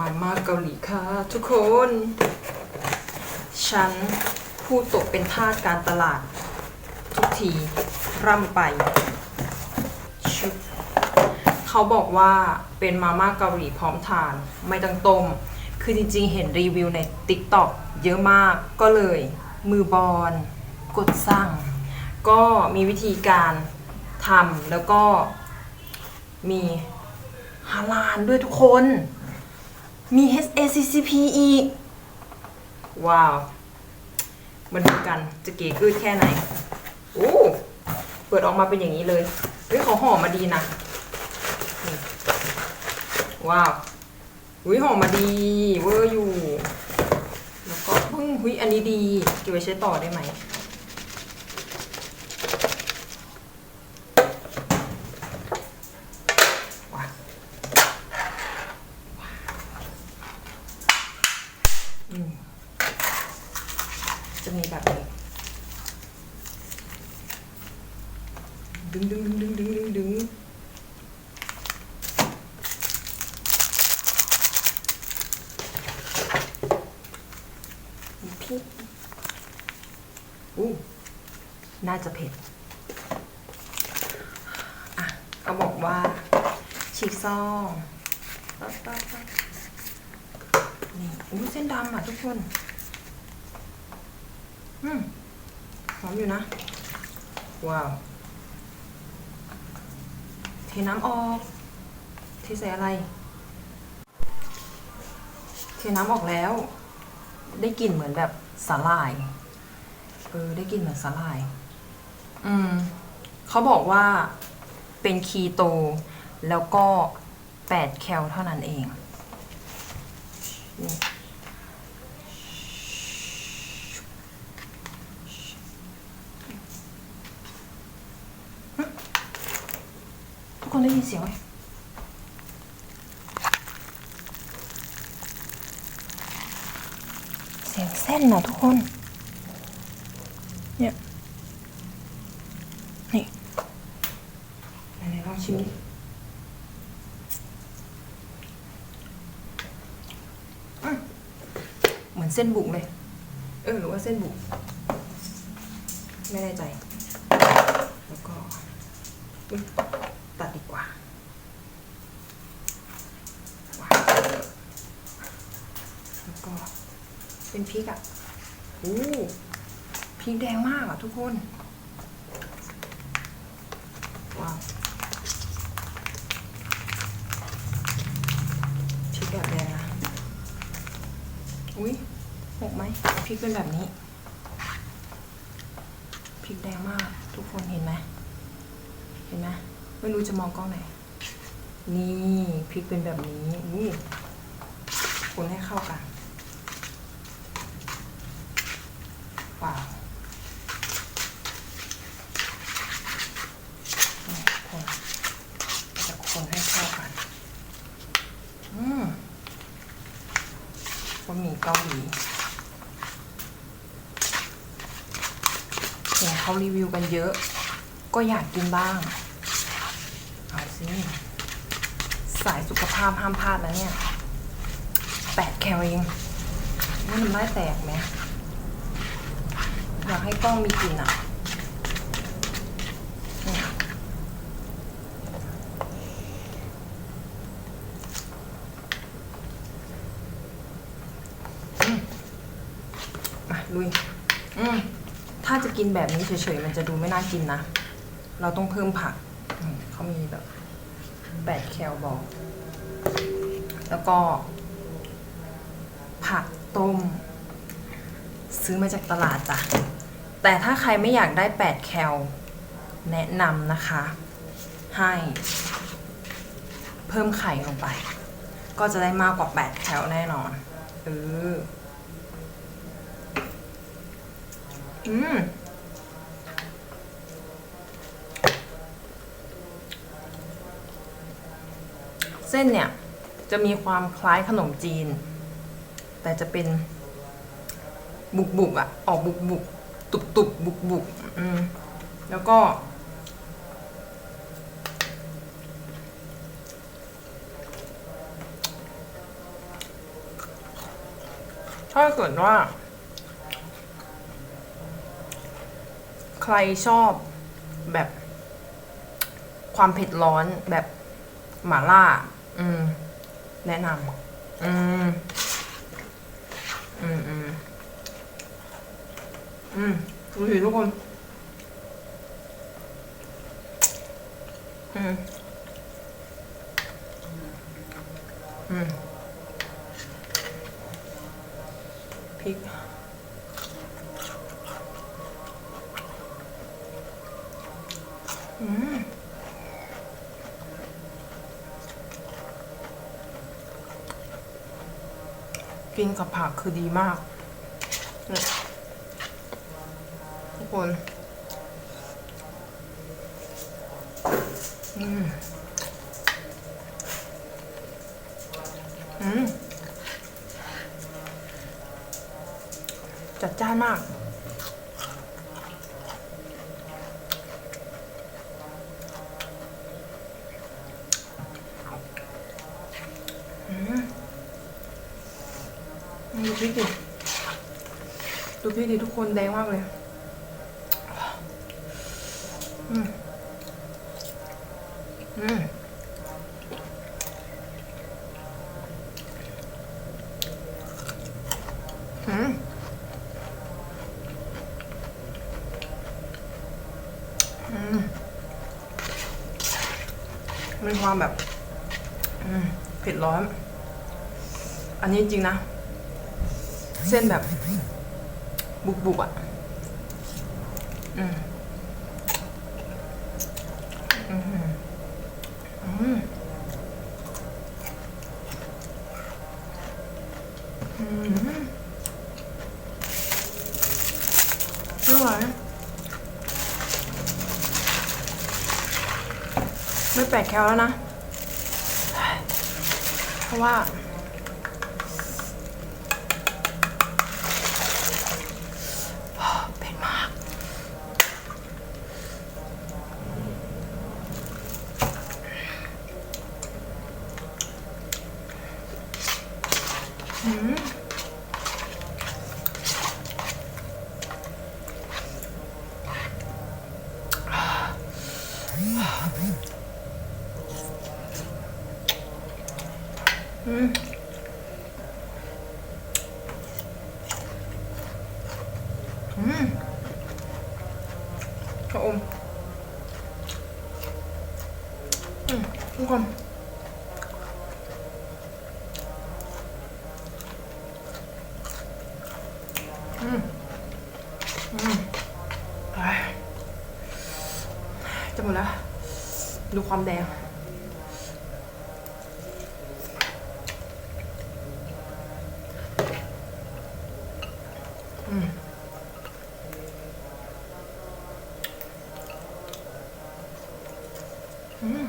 มาม่าเกาหลีค่ะทุกคน ฉันผู้ตกเป็นทาสการตลาด ทุกทีร่ำไปชุบเขาบอกว่าเป็นมาม่าเกาหลีพร้อมทาน ไม่ต้องต้ม คือจริงๆ เห็นรีวิวใน TikTok เยอะมากก็เลย มือบอลกดสั่ง ก็มีวิธีการทำแล้วก็มีฮาลานด้วยทุกคน มี HACCP อีก ว้าวมาดูกันจะเก๋กืดแค่ไหนโอ้เปิดออกมาเป็นอย่างนี้เลยเฮ้ยเขาห่อมาดีนะว้าวอุ้ยห่อมาดีเวอร์อยู่ แล้วก็เพิ่งหุ้ยอันนี้ดี เก็บไว้ใช้ต่อได้ไหม ว้าวอืม จะมีแบบนี้ดึงดึงดึงดึงดึงดึงดึงมีพริกอู้น่าจะเผ็ดอะเขาบอกว่า ฉีกซองนี่อู้เส้นดำอะทุกคน อืมหอมอยู่นะ ว้าว เทน้ำออก เทใส่อะไร เทน้ำออกแล้ว ได้กลิ่นเหมือนแบบสาหร่าย เออ ได้กลิ่นเหมือนสาหร่าย อืม เขาบอกว่าเป็นคีโต แล้วก็ 8 แคลเท่านั้นเองนี่ คนได้ยินเสียงไหมเสียงเส้นนะทุกคน เนี่ย นี่ไหนๆลองชิมดิเหมือนเส้นบุกเลย เออหรือว่าเส้นบุก ไม่แน่ใจ แล้วก็ ตัดดีกว่าแล้วก็เป็นพริกอะอู้พริกแดงมากอะทุกคน ว้าวพริกแบบแดงนะอุ้ยหกไหมพริกเป็นแบบนี้พริกแดงมาก ทุกคนเห็นไหม ไม่รู้จะมองกล้องไหน นี่พริกเป็นแบบนี้อู้คนให้เข้ากันว้าวคนจะคนให้เข้ากันอืมบะหมี่เกาหลีเห็นเขารีวิวกันเยอะ ก็อยากกินบ้าง สิสายสุขภาพห้ามพลาดนะเนี่ยแปดแคลเองนี่มันไม่แตกไหมอยากให้กล้องมีกลิ่นอะอืมาลุยอืมถ้าจะกินแบบนี้เฉยๆ มันจะดูไม่น่ากินนะ เราต้องเพิ่มผัก เขามีแบบ แปดแคลบอก แล้วก็ ผักต้ม ซื้อมาจากตลาดจ้ะ แต่ถ้าใครไม่อยากได้ 8 แคลแนะนำนะคะ ให้ เพิ่มไข่ลงไป ก็จะได้มากกว่า 8 แคลแน่นอนเอออืม เส้นเนี่ยจะมีความคล้ายขนมจีน แต่จะเป็นบุกบุกๆอะออกบุกบุกตุบตุบบุกบุกๆแล้วก็ ถ้าเกิดว่า ใครชอบแบบความเผ็ดร้อนแบบหม่าล่า อืม แนะนำอืม อืมอืมอืมดูสิทุกคน อืม อืมพริก อืม กินกับผักคือดีมากเนี่ยทุกคนอืมอืมจัดจ้านมาก พริกดิ ดูพริกดิทุกคนแดงมากเลย อืม อืมอืมอืมมีความแบบเผ็ดร้อน อันนี้จริงนะ เส้นแบบ บุกบุกๆอะอืมอืมอืมอืมไม่ไหวไม่แปลกแคลแล้วนะ เพราะว่า อืมอืมชะอมอืมทุกคนอืมอืมไปจะหมดแล้ว ดูความแดง อืม อืม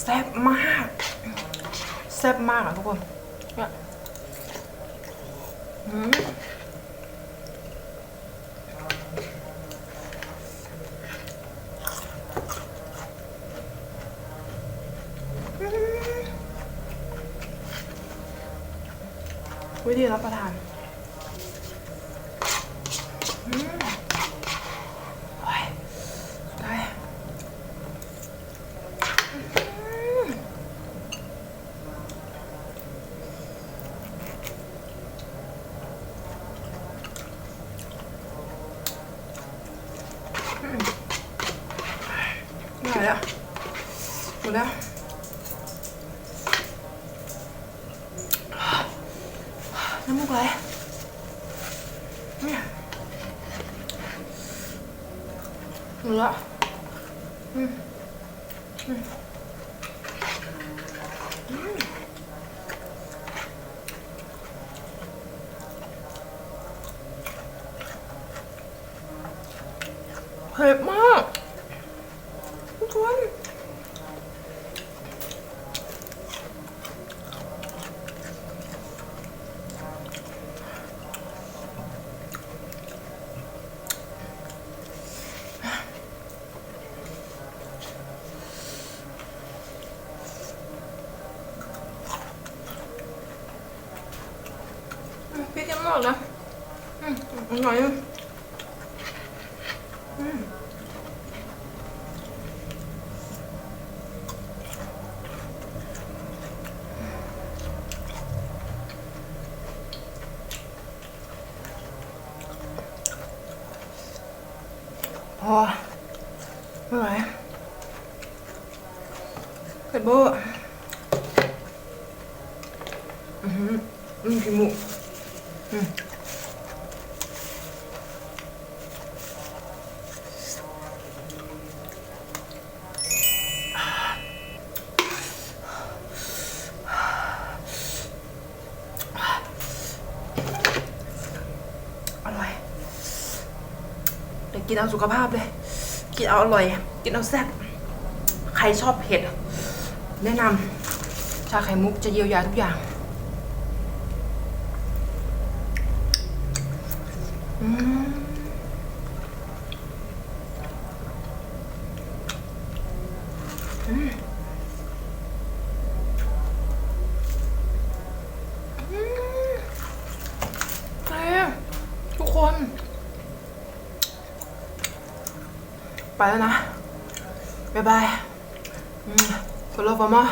แซ่บมาก แซ่บมากอะทุกคนเนี่ยอืมวิธีรับประทานอืมโอ้ยได้ ไม่ไหวแล้วหมดแล้วน้ำมูกไหลเนี่ย หมดแล้วอืมอืมอืมเผ็ดมาก ทุกคน อื มพี่ยังหมดนะอืมอร่อยอืมพอไม่ไหวเผ็ดเบอร์อือหืออืมพี่หมูอืม อร่อยกินเอาสุขภาพเลย กินเอาอร่อย กินเอาแซ่บ ใครชอบเผ็ด แนะนำชาไข่มุกจะเยียวยาทุกอย่าง อืมอืมไปอทุกคน ไปแล้วนะ บ๊ายบาย อืม follow for more